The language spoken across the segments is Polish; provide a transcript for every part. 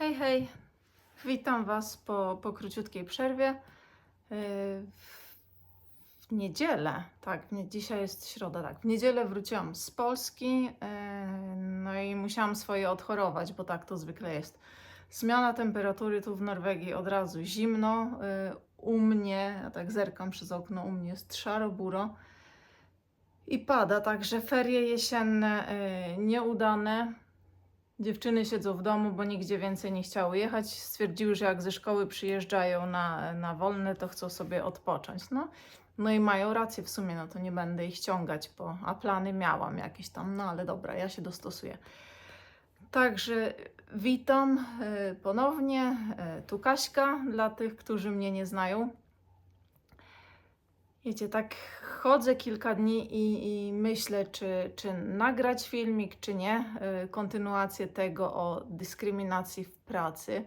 Hej, hej. Witam Was po, po króciutkiej przerwie. Yy, W niedzielę, tak, dzisiaj jest środa, tak. W niedzielę wróciłam z Polski, yy, no i musiałam swoje odchorować, bo tak to zwykle jest. Zmiana temperatury tu w Norwegii od razu zimno. yy, U mnie, ja tak zerkam przez okno, u mnie jest szaro-buro. I pada, także ferie jesienne nieudane. Dziewczyny siedzą w domu, bo nigdzie więcej nie chciały jechać. Stwierdziły, że jak ze szkoły przyjeżdżają na, na wolne, to chcą sobie odpocząć. No, no i mają rację w sumie, no to nie będę ich ściągać, bo, a plany miałam jakieś tam, no ale dobra, ja się dostosuję. Także witam e, ponownie. E, Tu Kaśka, dla tych, którzy mnie nie znają. Wiecie, tak chodzę kilka dni i, i myślę, czy, czy nagrać filmik, czy nie. Y, Kontynuację tego o dyskryminacji w pracy.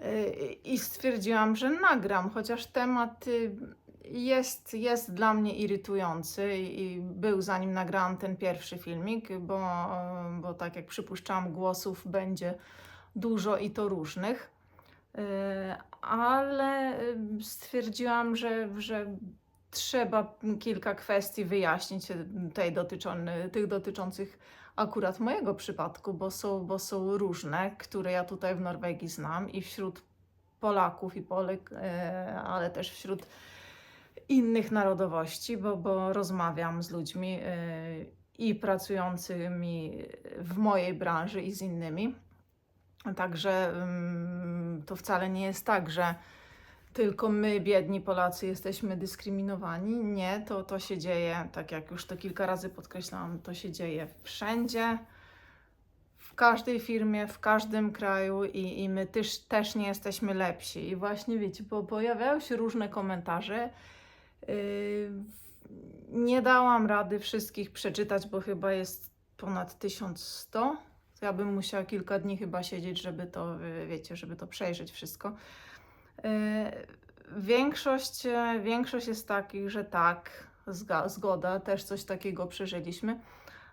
Y, I stwierdziłam, że nagram, chociaż temat y, jest, jest dla mnie irytujący i był zanim nagrałam ten pierwszy filmik, bo, bo tak jak przypuszczałam, głosów będzie dużo i to różnych. Ale stwierdziłam, że, że trzeba kilka kwestii wyjaśnić, e, tej tych dotyczących akurat mojego przypadku, bo są, bo są różne, które ja tutaj w Norwegii znam i wśród Polaków i Polek, e, ale też wśród innych narodowości, bo, bo rozmawiam z ludźmi e, i pracującymi w mojej branży i z innymi. Także mm, to wcale nie jest tak, że tylko my, biedni Polacy, jesteśmy dyskryminowani. Nie, to, to się dzieje, tak jak już to kilka razy podkreślałam, to się dzieje wszędzie, w każdej firmie, w każdym kraju i, i my też, też nie jesteśmy lepsi. I właśnie wiecie, bo pojawiają się różne komentarze. Yy, nie dałam rady wszystkich przeczytać, bo chyba jest ponad 1100. Ja bym musiała kilka dni chyba siedzieć, żeby to, yy, wiecie, żeby to przejrzeć wszystko. Yy, Większość, większość jest takich, że tak, zgoda, też coś takiego przeżyliśmy,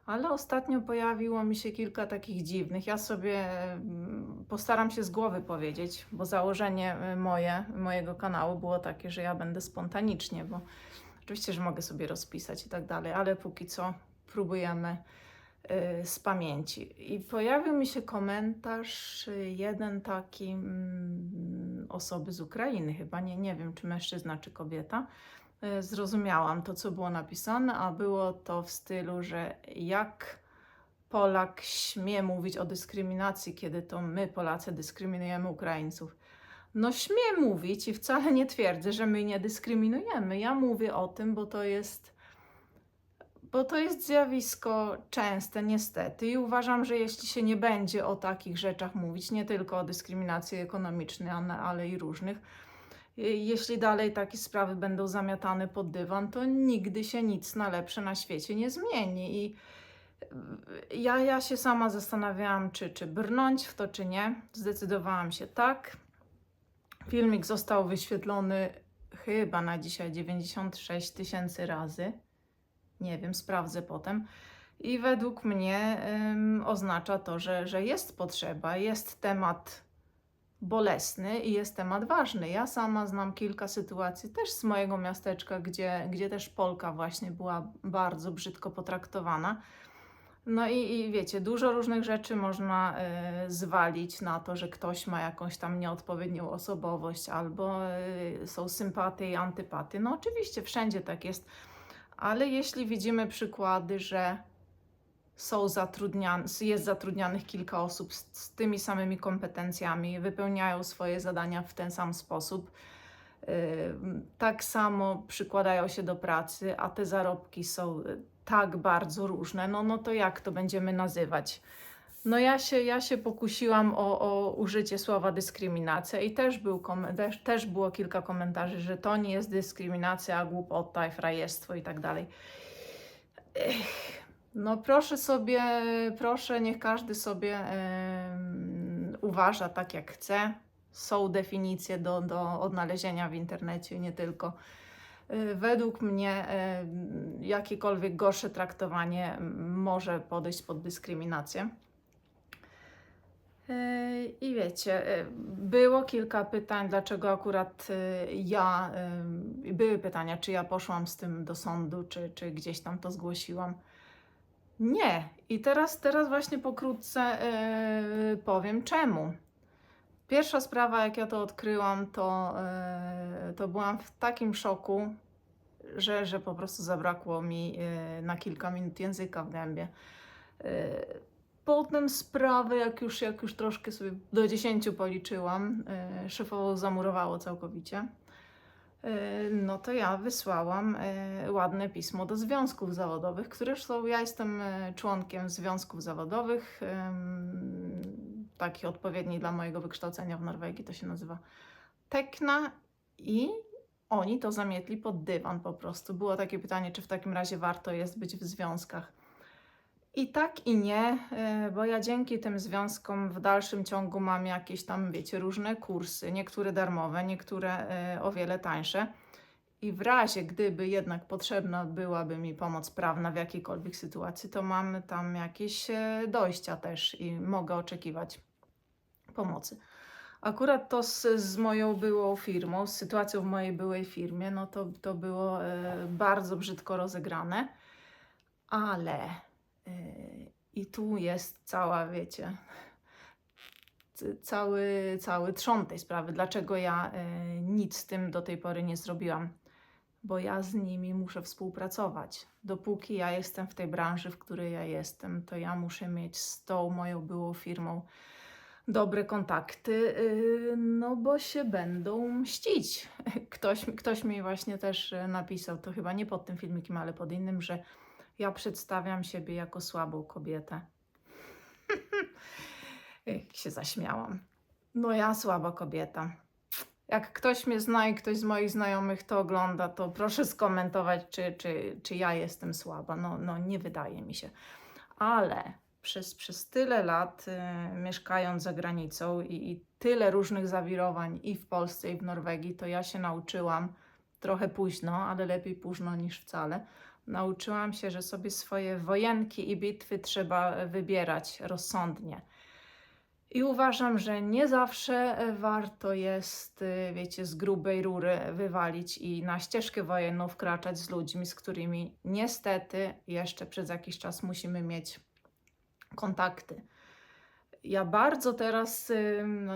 ale ostatnio pojawiło mi się kilka takich dziwnych. Ja sobie mm, postaram się z głowy powiedzieć, bo założenie e, moje, mojego kanału było takie, że ja będę spontanicznie, bo oczywiście, że mogę sobie rozpisać i tak dalej, ale póki co próbujemy y, z pamięci. I pojawił mi się komentarz, y, jeden taki mm, osoby z Ukrainy, chyba nie, nie wiem, czy mężczyzna, czy kobieta. Y, Zrozumiałam to, co było napisane, a było to w stylu, że jak Polak śmie mówić o dyskryminacji, kiedy to my, Polacy, dyskryminujemy Ukraińców. No śmie mówić i wcale nie twierdzę, że my nie dyskryminujemy. Ja mówię o tym, bo to jest bo to jest zjawisko częste, niestety, i uważam, że jeśli się nie będzie o takich rzeczach mówić, nie tylko o dyskryminacji ekonomicznej, ale- i różnych, jeśli dalej takie sprawy będą zamiatane pod dywan, to nigdy się nic na lepsze na świecie nie zmieni. I y, ja, ja się sama zastanawiałam, czy, czy brnąć w to, czy nie. Zdecydowałam się tak. Filmik został wyświetlony chyba na dzisiaj 96 tysięcy razy nie wiem, sprawdzę potem. I według mnie ym, oznacza to, że, że jest potrzeba, jest temat bolesny i jest temat ważny. Ja sama znam kilka sytuacji też z mojego miasteczka, gdzie, gdzie też Polka właśnie była bardzo brzydko potraktowana. No i, i wiecie, dużo różnych rzeczy można y, zwalić na to, że ktoś ma jakąś tam nieodpowiednią osobowość albo y, są sympatie i antypatie. No oczywiście wszędzie tak jest ale jeśli widzimy przykłady, że są zatrudnian, jest zatrudnianych kilka osób z, z tymi samymi kompetencjami, wypełniają swoje zadania w ten sam sposób, yy, tak samo przykładają się do pracy, a te zarobki są y, tak bardzo różne, no, no to jak to będziemy nazywać? No ja się, ja się pokusiłam o, o użycie słowa dyskryminacja i też, był też, też było kilka komentarzy, że to nie jest dyskryminacja, głupota i frajerstwo i tak dalej. No proszę sobie, proszę, niech każdy sobie em, uważa tak jak chce. Są definicje do, do odnalezienia w internecie, nie tylko. Y, Według mnie jakiekolwiek gorsze traktowanie może podejść pod dyskryminację. I wiecie, y, było kilka pytań, dlaczego akurat y, ja, y, były pytania, czy ja poszłam z tym do sądu, czy, czy gdzieś tam to zgłosiłam. Nie. I teraz, teraz właśnie pokrótce powiem czemu. Pierwsza sprawa, jak ja to odkryłam, to, to byłam w takim szoku, że, że po prostu zabrakło mi na kilka minut języka w gębie. Potem sprawy, jak już, jak już troszkę sobie do 10 policzyłam, y, szefową zamurowało całkowicie. Y, No to ja wysłałam y, ładne pismo do związków zawodowych, które są, ja jestem członkiem związków zawodowych, taki odpowiedni dla mojego wykształcenia w Norwegii, to się nazywa Tekna i oni to zamietli pod dywan po prostu. Było takie pytanie, czy w takim razie warto jest być w związkach. I tak i nie, y, bo ja dzięki tym związkom w dalszym ciągu mam jakieś tam, wiecie, różne kursy, niektóre darmowe, niektóre y, o wiele tańsze. I w razie, gdyby jednak potrzebna byłaby mi pomoc prawna w jakiejkolwiek sytuacji, to mam tam jakieś y, dojścia też i mogę oczekiwać pomocy. Akurat to z, z moją byłą firmą, z sytuacją w mojej byłej firmie, no to, to było e, bardzo brzydko rozegrane, ale e, i tu jest cała, wiecie, cały, cały trzon tej sprawy. Dlaczego ja e, nic z tym do tej pory nie zrobiłam? Bo ja z nimi muszę współpracować. Dopóki ja jestem w tej branży, w której ja jestem, to ja muszę mieć z tą moją byłą firmą dobre kontakty, yy, no bo się będą mścić. Ktoś, ktoś mi właśnie też e, napisał, to chyba nie pod tym filmikiem, ale pod innym, że ja przedstawiam siebie jako słabą kobietę. Się zaśmiałam. No ja słaba kobieta. Jak ktoś mnie zna i ktoś z moich znajomych to ogląda, to proszę skomentować, czy, czy, czy ja jestem słaba. No, no nie wydaje mi się. Ale przez, przez tyle lat y, mieszkając za granicą i, i tyle różnych zawirowań i w Polsce, i w Norwegii, to ja się nauczyłam trochę późno, ale lepiej późno niż wcale. Nauczyłam się, że sobie swoje wojenki i bitwy trzeba wybierać rozsądnie. I uważam, że nie zawsze e, warto jest, y, wiecie, z grubej rury wywalić i na ścieżkę wojenną wkraczać z ludźmi, z którymi niestety jeszcze przez jakiś czas musimy mieć kontakty. Ja bardzo teraz,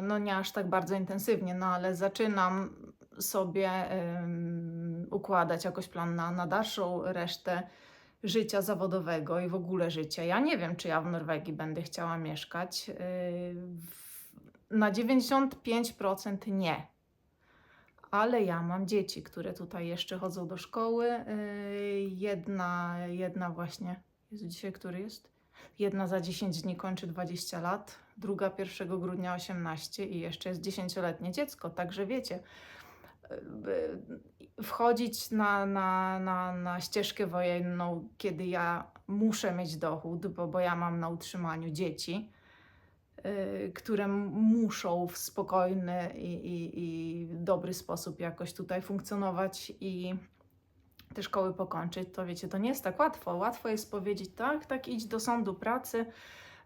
no nie aż tak bardzo intensywnie, no ale zaczynam sobie układać jakoś plan na, na dalszą resztę życia zawodowego i w ogóle życia. Ja nie wiem, czy ja w Norwegii będę chciała mieszkać. W- Na 95% nie. Ale ja mam dzieci, które tutaj jeszcze chodzą do szkoły. Yy, Jedna, jedna właśnie, Jezu, dzisiaj który jest? Jedna za 10 dni kończy 20 lat, druga 1 grudnia 18 i jeszcze jest 10-letnie dziecko. Także wiecie, y, wchodzić na, na, na, na ścieżkę wojenną, kiedy ja muszę mieć dochód, bo, bo ja mam na utrzymaniu dzieci, y, które muszą w spokojny i, i, i dobry sposób jakoś tutaj funkcjonować i te szkoły pokończyć, to wiecie, to nie jest tak łatwo. Łatwo jest powiedzieć, tak, tak, idź do sądu pracy.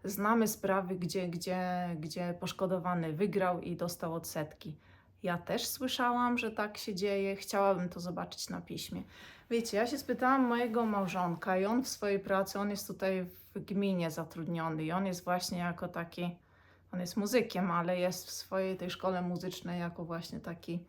Znamy sprawy, gdzie, gdzie, gdzie poszkodowany wygrał i dostał odsetki. Ja też słyszałam, że tak się dzieje. Chciałabym to zobaczyć na piśmie. Wiecie, ja się spytałam mojego małżonka i on w swojej pracy, on jest tutaj w gminie zatrudniony i on jest właśnie jako taki, on jest muzykiem, ale jest w swojej tej szkole muzycznej jako właśnie taki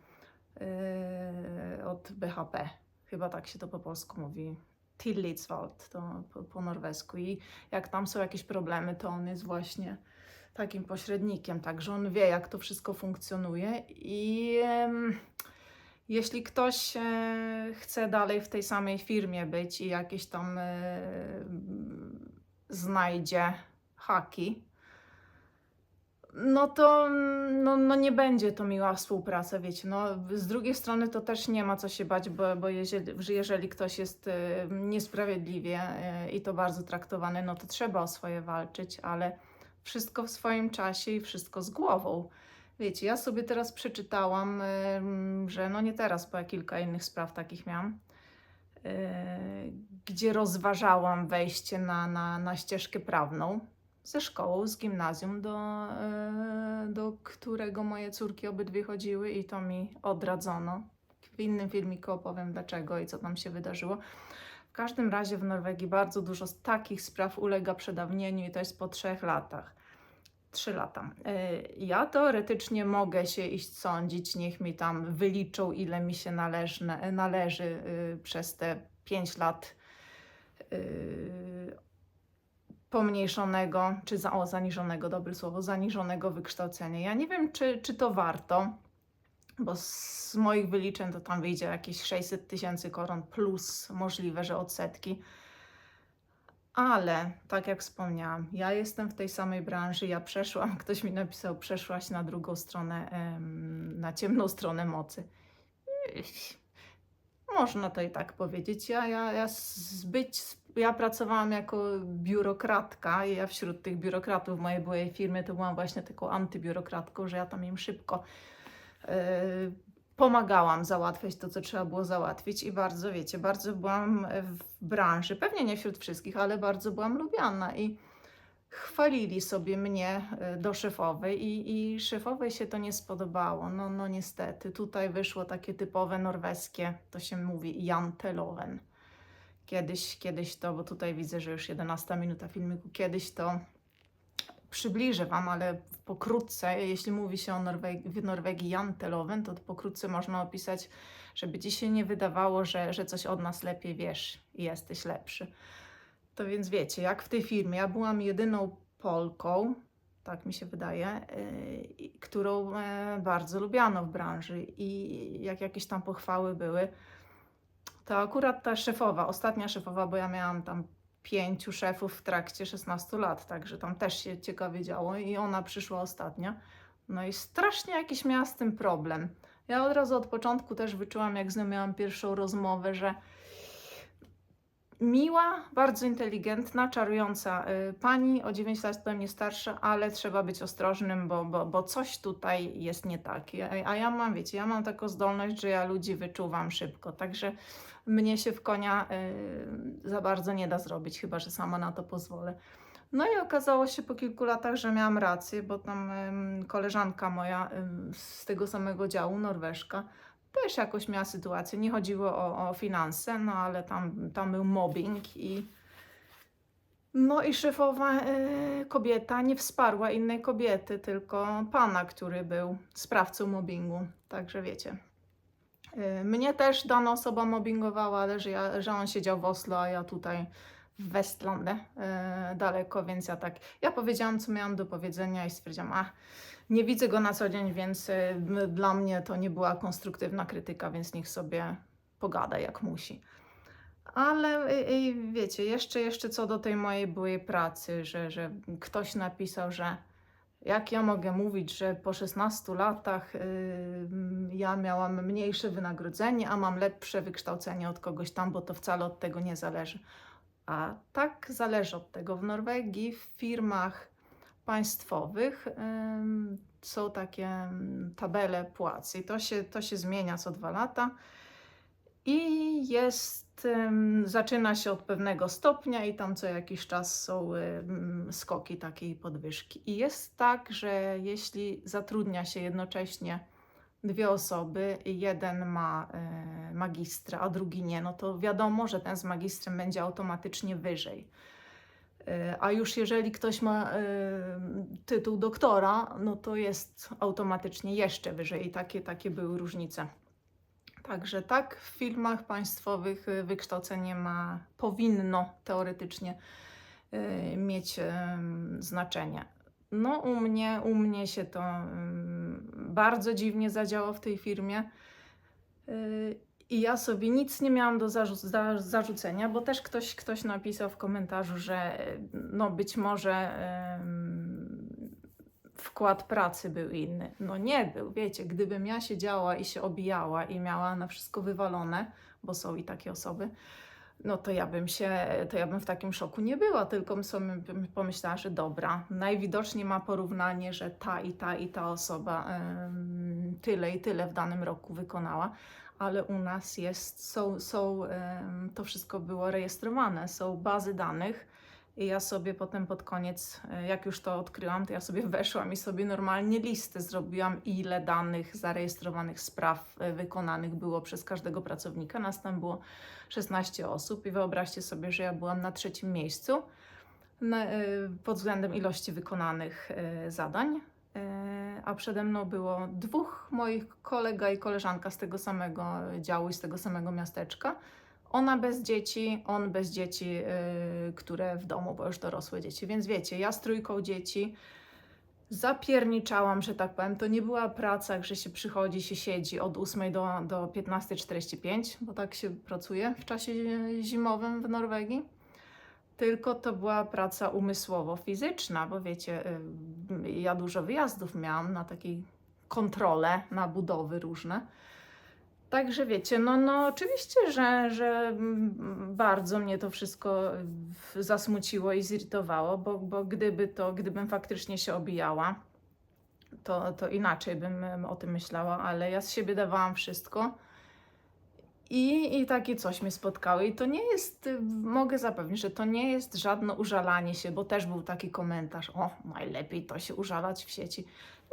yy, od BHP chyba tak się to po polsku mówi, Tillitswald, to po, po norwesku. I jak tam są jakieś problemy, to on jest właśnie takim pośrednikiem, także on wie, jak to wszystko funkcjonuje. I jeśli ktoś e, chce dalej w tej samej firmie być i jakieś tam e, znajdzie haki, no to no, no nie będzie to miła współpraca, wiecie. No, z drugiej strony to też nie ma co się bać, bo, bo jeżeli, że jeżeli ktoś jest e, niesprawiedliwie i to bardzo traktowany, no to trzeba o swoje walczyć, ale wszystko w swoim czasie i wszystko z głową. Wiecie, ja sobie teraz przeczytałam, że no nie teraz, bo ja kilka innych spraw takich miałam, e, gdzie rozważałam wejście na, na, na ścieżkę prawną ze szkołą, z gimnazjum do, e, do którego moje córki obydwie chodziły i to mi odradzono. W innym filmiku opowiem dlaczego i co tam się wydarzyło. W każdym razie w Norwegii bardzo dużo takich spraw ulega przedawnieniu i to jest po trzech latach. Trzy lata. Y, Ja teoretycznie mogę się iść sądzić, niech mi tam wyliczą, ile mi się należne, należy y, przez te pięć lat y, pomniejszonego, czy za, o, zaniżonego, dobre słowo, zaniżonego wykształcenia. Ja nie wiem, czy, czy to warto, bo z moich wyliczeń to tam wyjdzie jakieś 600 tysięcy koron plus możliwe, że odsetki. Ale, tak jak wspomniałam, ja jestem w tej samej branży, ja przeszłam, ktoś mi napisał, przeszłaś na drugą stronę, na ciemną stronę mocy. Można to i tak powiedzieć. Ja, ja, ja, zbyć, ja pracowałam jako biurokratka i ja wśród tych biurokratów w mojej byłej firmie to byłam właśnie taką antybiurokratką, że ja tam im szybko pomagałam załatwiać to, co trzeba było załatwić i bardzo, wiecie, bardzo byłam w branży, pewnie nie wśród wszystkich, ale bardzo byłam lubiana i chwalili sobie mnie e, do szefowej i, i szefowej się to nie spodobało. No, no niestety, tutaj wyszło takie typowe norweskie, to się mówi janteloven. Kiedyś, kiedyś to, bo tutaj widzę, że już 11 minuta filmiku, kiedyś to przybliżę Wam, ale pokrótce, jeśli mówi się o Norwegii, w Norwegii janteloven, to pokrótce można opisać, żeby Ci się nie wydawało, że, że coś od nas lepiej wiesz i jesteś lepszy. To więc wiecie, jak w tej firmie, ja byłam jedyną Polką, tak mi się wydaje, yy, którą e, bardzo lubiano w branży i jak jakieś tam pochwały były, to akurat ta szefowa, ostatnia szefowa, bo ja miałam tam pięciu szefów w trakcie 16 lat, także tam też się ciekawie działo i ona przyszła ostatnia. No i strasznie jakiś miała z tym problem. Ja od razu od początku też wyczułam, jak z nią miałam pierwszą rozmowę, że miła, bardzo inteligentna, czarująca y, pani, o 9 lat ode mnie starsza, ale trzeba być ostrożnym, bo, bo, bo coś tutaj jest nie tak. A, a ja mam, wiecie, ja mam taką zdolność, że ja ludzi wyczuwam szybko, także mnie się w konia y, za bardzo nie da zrobić, chyba że sama na to pozwolę. No i okazało się po kilku latach, że miałam rację, bo tam ym, koleżanka moja ym, z tego samego działu, Norweszka, też jakoś miała sytuację. Nie chodziło o, o finanse, no ale tam, tam był mobbing i. No i szefowa y, kobieta nie wsparła innej kobiety, tylko pana, który był sprawcą mobbingu. Także wiecie. Y, mnie też dana osoba mobbingowała, ale że, ja, że on siedział w Oslo, a ja tutaj w Westlandzie y, daleko, więc ja tak. Ja powiedziałam, co miałam do powiedzenia i stwierdziłam, a nie widzę go na co dzień, więc y, dla mnie to nie była konstruktywna krytyka, więc niech sobie pogada jak musi. Ale wiecie, jeszcze, jeszcze co do tej mojej byłej pracy, że, że ktoś napisał, że jak ja mogę mówić, że po 16 latach y, ja miałam mniejsze wynagrodzenie, a mam lepsze wykształcenie od kogoś tam, bo to wcale od tego nie zależy. A tak zależy od tego. W Norwegii, w firmach państwowych ym, są takie ym, tabele płac i to się, to się zmienia co dwa lata. I jest, zaczyna się od pewnego stopnia, i tam co jakiś czas są ym, skoki takiej podwyżki. I jest tak, że jeśli zatrudnia się jednocześnie dwie osoby, jeden ma y, magistra, a drugi nie, no to wiadomo, że ten z magistrem będzie automatycznie wyżej. Y, A już jeżeli ktoś ma y, tytuł doktora, no to jest automatycznie jeszcze wyżej. I takie, takie były różnice. Także tak, w firmach państwowych y, wykształcenie ma, powinno teoretycznie y, mieć znaczenie. No u mnie, u mnie się to em, bardzo dziwnie zadziało w tej firmie. Y, I ja sobie nic nie miałam do zarzu za zarzucenia, bo też ktoś, ktoś napisał w komentarzu, że no być może wkład pracy był inny. No nie był, wiecie, gdybym ja siedziała i się obijała i miała na wszystko wywalone, bo są i takie osoby, no to ja bym się, to ja bym w takim szoku nie była, tylko sobie bym pomyślała, że dobra, najwidoczniej ma porównanie, że ta i ta i ta osoba em, tyle i tyle w danym roku wykonała, ale u nas jest, są, są em, to wszystko było rejestrowane, są bazy danych, I ja sobie potem pod koniec, e, jak już to odkryłam, to ja sobie weszłam i sobie normalnie listę zrobiłam, ile danych zarejestrowanych spraw e, wykonanych było przez każdego pracownika. Nas tam było 16 osób i wyobraźcie sobie, że ja byłam na trzecim miejscu e, pod względem ilości wykonanych zadań. A przede mną było dwóch moich kolega i koleżanka z tego samego działu i z tego samego miasteczka. Ona bez dzieci, on bez dzieci, yy, które w domu, bo już dorosłe dzieci. Więc wiecie, ja z trójką dzieci zapierniczałam, że tak powiem. To nie była praca, że się przychodzi, się siedzi od 8 do, do 15.45, bo tak się pracuje w czasie zimowym w Norwegii. Tylko to była praca umysłowo-fizyczna, bo wiecie, yy, ja dużo wyjazdów miałam na takiej kontrolę, na budowy różne. Także wiecie, no, no oczywiście, że, że bardzo mnie to wszystko zasmuciło i zirytowało, bo, bo gdyby to, gdybym faktycznie się obijała, to, to inaczej bym o tym myślała, ale ja z siebie dawałam wszystko. I, I takie coś mnie spotkało. I to nie jest, mogę zapewnić, że to nie jest żadne użalanie się, bo też był taki komentarz: O, najlepiej to się użalać w sieci.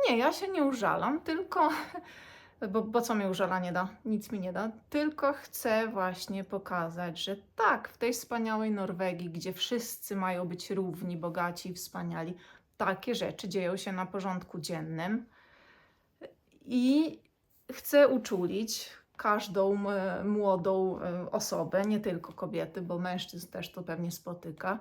Nie, ja się nie użalam, tylko bo, bo co mi użalanie da? Nic mi nie da. Tylko chcę właśnie pokazać, że tak, w tej wspaniałej Norwegii, gdzie wszyscy mają być równi, bogaci i wspaniali, takie rzeczy dzieją się na porządku dziennym. I chcę uczulić każdą m- młodą e, osobę, nie tylko kobiety, bo mężczyzn też to pewnie spotyka,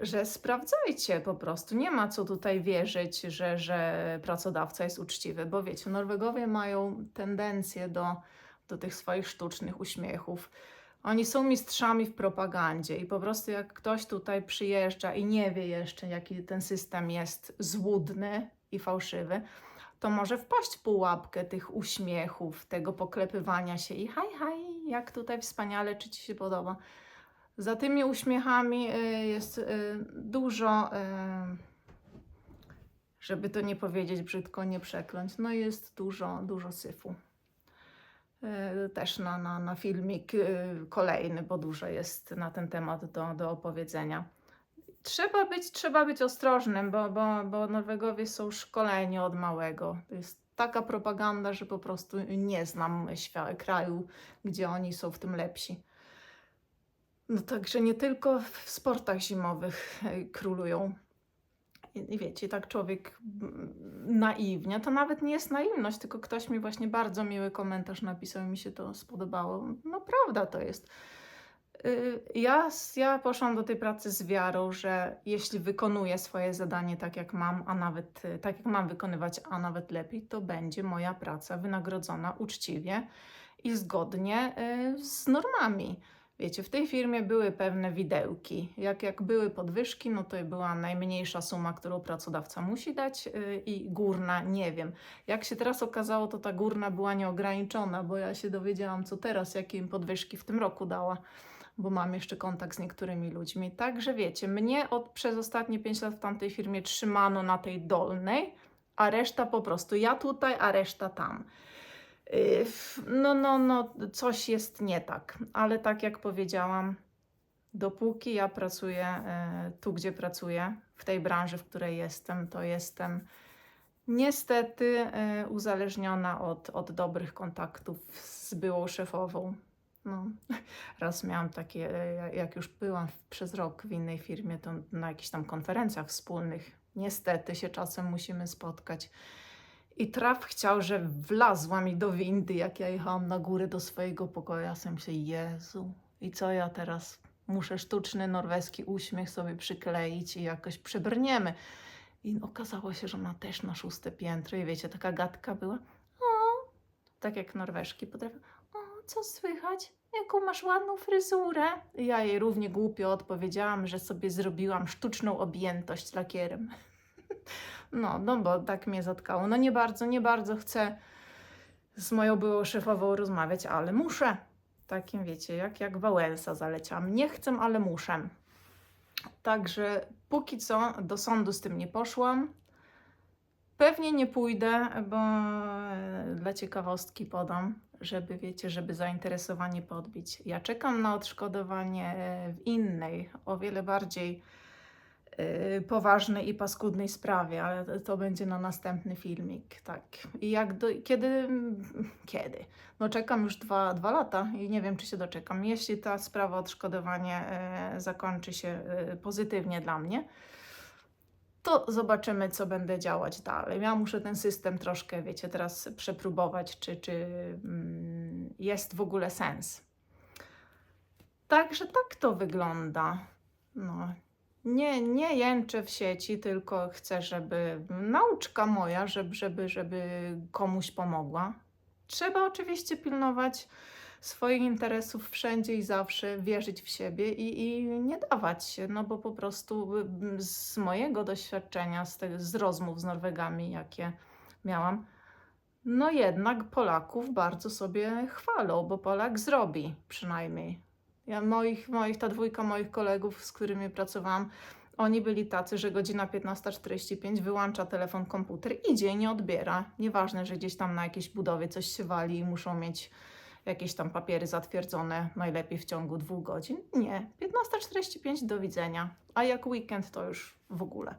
że sprawdzajcie po prostu. Nie ma co tutaj wierzyć, że, że pracodawca jest uczciwy, bo wiecie, Norwegowie mają tendencję do, do tych swoich sztucznych uśmiechów. Oni są mistrzami w propagandzie i po prostu jak ktoś tutaj przyjeżdża i nie wie jeszcze, jaki ten system jest złudny i fałszywy, to może wpaść w pułapkę tych uśmiechów, tego poklepywania się i haj, haj, jak tutaj wspaniale, czy ci się podoba. Za tymi uśmiechami y, jest y, dużo, y, żeby to nie powiedzieć brzydko, nie przekląć, no jest dużo, dużo syfu. Też na, na, na filmik kolejny, bo dużo jest na ten temat do, do opowiedzenia. Trzeba być, trzeba być ostrożnym, bo, bo, bo Norwegowie są szkoleni od małego. To jest taka propaganda, że po prostu nie znam kraju, gdzie oni są w tym lepsi. No także nie tylko w sportach zimowych e, królują. I, wiecie, tak człowiek mm, naiwnie, to nawet nie jest naiwność, tylko ktoś mi właśnie bardzo miły komentarz napisał i mi się to spodobało. No prawda to jest. Y, Ja, ja poszłam do tej pracy z wiarą, że jeśli wykonuję swoje zadanie tak jak mam, a nawet y, tak jak mam wykonywać, a nawet lepiej, to będzie moja praca wynagrodzona uczciwie i zgodnie y, z normami. Wiecie, w tej firmie były pewne widełki. Jak, jak były podwyżki, no to była najmniejsza suma, którą pracodawca musi dać y, i górna nie wiem. Jak się teraz okazało, to ta górna była nieograniczona, bo ja się dowiedziałam, co teraz, jakie im podwyżki w tym roku dała, bo mam jeszcze kontakt z niektórymi ludźmi. Także wiecie, mnie od, przez ostatnie 5 lat w tamtej firmie trzymano na tej dolnej, a reszta po prostu ja tutaj, a reszta tam. Y, No, no, no, coś jest nie tak, ale tak jak powiedziałam, dopóki ja pracuję e, tu, gdzie pracuję, w tej branży, w której jestem, to jestem niestety e, uzależniona od, od dobrych kontaktów z byłą szefową. No, raz miałam takie, ja- jak już byłam przez rok w innej firmie, to na jakichś tam konferencjach wspólnych, niestety się czasem musimy spotkać. I traf chciał, że wlazła mi do windy, jak ja jechałam na górę do swojego pokoju. Ja sobie myślę, Jezu, i co ja teraz? Muszę sztuczny norweski uśmiech sobie przykleić i jakoś przebrniemy. I okazało się, że ona też na szóste piętro. I wiecie, taka gadka była. O, tak jak norweżki potrafią. O, co słychać? Jaką masz ładną fryzurę? I ja jej równie głupio odpowiedziałam, że sobie zrobiłam sztuczną objętość lakierem. No, no bo tak mnie zatkało. No nie bardzo, nie bardzo chcę z moją byłą szefową rozmawiać, ale muszę. Takim wiecie, jak, jak Wałęsa zaleciałam. Nie chcę, ale muszę. Także póki co do sądu z tym nie poszłam. Pewnie nie pójdę, bo e, dla ciekawostki podam, żeby wiecie, żeby zainteresowanie podbić. Ja czekam na odszkodowanie w innej, o wiele bardziej poważnej i paskudnej sprawie, ale to, będzie na następny filmik, tak. I jak do, kiedy, kiedy? No czekam już dwa, dwa lata i nie wiem, czy się doczekam. Jeśli ta sprawa odszkodowanie e, zakończy się e, pozytywnie dla mnie, to zobaczymy, co będę działać dalej. Ja muszę ten system troszkę, wiecie, teraz przepróbować, czy, czy mm, jest w ogóle sens. Także tak to wygląda. No. Nie, nie jęczę w sieci, tylko chcę, żeby nauczka moja, żeby, żeby, żeby komuś pomogła. Trzeba oczywiście pilnować swoich interesów wszędzie i zawsze, wierzyć w siebie i, i nie dawać się, no bo po prostu y, z mojego doświadczenia, z, z rozmów z Norwegami, jakie miałam, no jednak Polaków bardzo sobie chwalą, bo Polak zrobi przynajmniej. Ja moich, moich, ta dwójka moich kolegów, z którymi pracowałam, oni byli tacy, że godzina 15.45 wyłącza telefon, komputer, idzie nie odbiera. Nieważne, że gdzieś tam na jakiejś budowie coś się wali i muszą mieć jakieś tam papiery zatwierdzone, najlepiej w ciągu dwóch godzin. Nie, 15.45 do widzenia, a jak weekend to już w ogóle.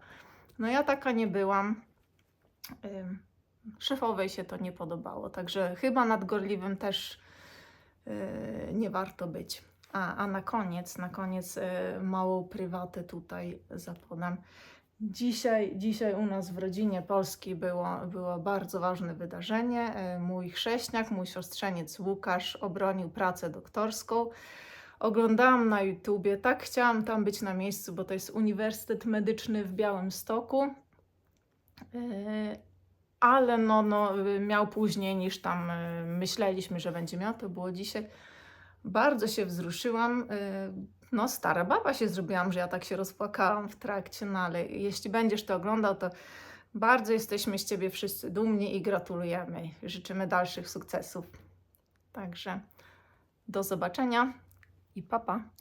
No ja taka nie byłam. Szefowej się to nie podobało, także chyba nadgorliwym też yy, nie warto być. A, a na koniec, na koniec yy, małą prywatę tutaj zapodam. Dzisiaj, dzisiaj u nas w rodzinie Polski było, było bardzo ważne wydarzenie. E, Mój chrześniak, mój siostrzeniec Łukasz obronił pracę doktorską. Oglądałam na YouTubie, tak chciałam tam być na miejscu, bo to jest Uniwersytet Medyczny w Białymstoku. E, Ale no, no, miał później niż tam myśleliśmy, że będzie miał, to było dzisiaj. Bardzo się wzruszyłam. e, no, stara baba się zrobiłam, że ja tak się rozpłakałam w trakcie, no ale jeśli będziesz to oglądał, to bardzo jesteśmy z Ciebie wszyscy dumni i gratulujemy. Życzymy dalszych sukcesów. Także do zobaczenia i papa. Pa.